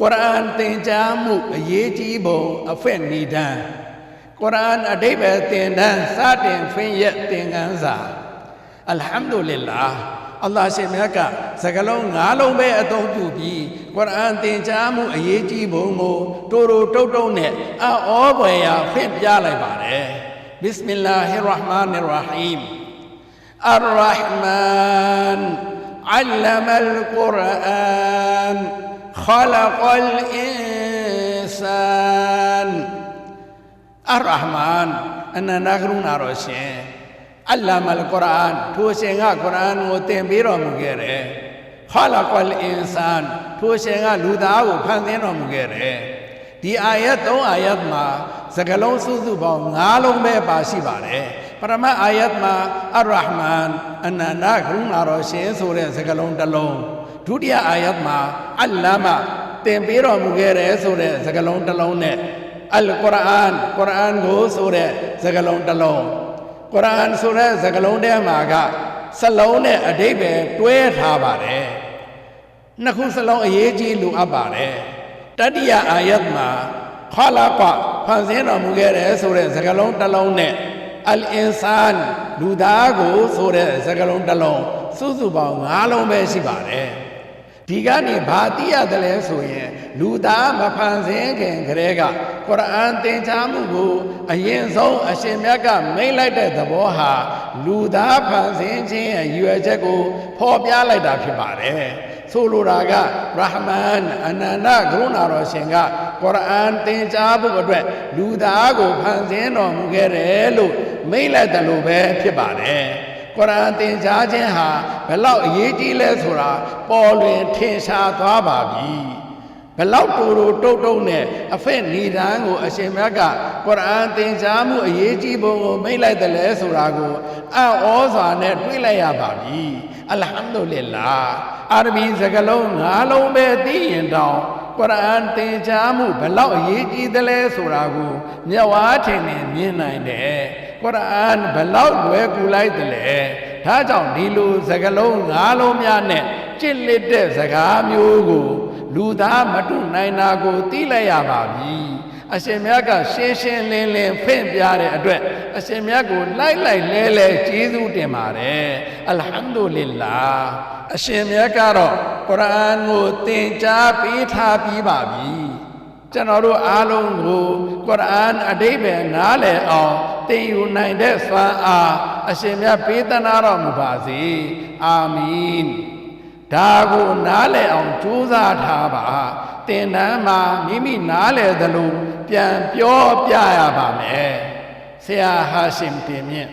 ကုရ်အာန်သင်ကြားမှုအရေးကြီးပုံအဖက်နိဒံကုရ်အာန်အဓိပ္ပာယ်သင်တန်းစတင်ဖင်ရက်သင်ခန်းစာအလ်ဟမ်ဒူလ illah အလ္လာဟ်ရှင်မြတ်ကစကလုံး၅လုံးပဲအသုံးပြုပြီးကုရ်အာန်သင်ကြားမှုအရေးကြီးပုံကိုတိုးတိုးတုတ်တုတ်နဲ့အောဘွယ်ရာဖင့်ပြလိုက်ပါတယ်ဘစ်မင်လာဟီရ်ရဟ်မာနီရ်ရဟီမ် الرحمن علم القرآن خلق الإنسان الرحمن أن نغرون روشين علم القرآن توشين القرآن وتنبير مغيره خلق الإنسان توشين لوداو فانذين مغيره ဒီအာယတ်၃အာယတ်မှာစကလုံးစုစုပေါင်း၅လုံးပဲပါရှိပါတယ်ပရမတ်အာယတ်မှာအရဟ်မန်အနန္တကရုဏာတော်ရှင်ဆိုတဲ့စကလုံးတစ်လုံး ဒုတိယအာယတ်မှာအလ္လာမသင်ပေးတော်မူခဲ့တယ်ဆိုတဲ့စကလုံးတစ်လုံးနဲ့အလ်ကုရ်အာန်ကုရ်အာန်ကိုဆိုတဲ့စကလုံးတစ်လုံးကုရ်အာန်ဆိုတဲ့စကလုံးထဲမှာကစလုံးနဲ့အဓိပ္ပာယ်တွဲထားပါတယ်နှစ်ခုစလုံးအရေးကြီးလိုအပ်ပါတယ်တတိယအာယတ်မှာခလာကဖန်ဆင်းတော်မူခဲ့တယ်ဆိုတဲ့စကားလုံးတစ်လုံးနဲ့အလ်အင်ဆန်လူသားကိုဆိုတဲ့စကားလုံးတစ်လုံးစုစုပေါင်း၅လုံးပဲရှိပါတယ် ဒီကနေဘာသိရတယ်လဲဆိုရင်လူသားမဖန်ဆင်းခင်ကလေးကကုရ်အာန်သင်ကြားမှုကိုအရင်ဆုံးအရှင်မြတ်ကမိန့်လိုက်တဲ့သဘောဟာလူသားဖန်ဆင်းခြင်းရဲ့ရည်ရွယ်ချက်ကိုဖော်ပြလိုက်တာဖြစ်ပါတယ်ဆိုလိုတာကရဟမန်အနန္တကရုဏာတော်ရှင်ကကုရ်အာန်သင်ကြားဖို့အတွက်လူသားကိုဖန်ဆင်းတော်မူခဲ့တယ်လို့မိန့်လိုက်တယ်လို့ပဲဖြစ်ပါတယ် ကုရ်အာန်သင်ကြားခြင်းဟာဘယ်လောက်အရေးကြီးလဲဆိုတာပေါ်လွင်ထင်ရှားသွားပါပြီဘလောက်တူတူတုတ်တုတ်နဲ့အဖက်နေတန်းကိုအရှင်မြတ်ကကုရ်အာန်သင်ကြားမှုအရေးကြီးပုံကိုမိန့်လိုက်တယ်လဲဆိုတာကိုအံ့ဩစွာနဲ့တွေးလိုက်ရပါပြီအလ်ဟမ်ဒူလ illah အာရဘီစကားလုံး၅လုံးပဲသိရင်တောင်ကုရ်အာန်သင်ကြားမှုဘလောက်အရေးကြီးသလဲဆိုတာကိုမျက်ဝါးထင်နဲ့မြင်နိုင်တယ် ကုရ်အာန်ဘလောက်လွယ်ကူလိုက်တယ်လဲဒါကြောင့်ဒီလိုစကားလုံး၅လုံးများနဲ့ကြစ်လက်တဲ့စကားမျိုးကို လူသားမတုနိုင်တာကိုသိလိုက်ရပါပြီအရှင်မြတ်ကရှင်းရှင်းလင်းလင်းဖွင့်ပြတဲ့အတွက်အရှင်မြတ်ကိုလိုက်လိုက်လဲလဲကျေးဇူးတင်ပါတယ်အလ်ဟမ်ဒူလ illah အရှင်မြတ်ကတော့ကုရ်အာန်ကိုသင်ကြားပေးထားပြီးပါပြီကျွန်တော်တို့အားလုံးကိုကုရ်အာန်အဓိပ္ပာယ်နားလည်အောင် သင်ယူနိုင်တဲ့စွမ်းအားအရှင်မြတ်ပေးသနာတော်မူပါစေအာမင်ဒါကိုနားလည်အောင်ကြိုးစားထားပါသင်တန်းမှာမိမိနားလည်သလိုပြန်ပြောပြရပါမယ်ဆရာဟာရှင်တင်မြင့်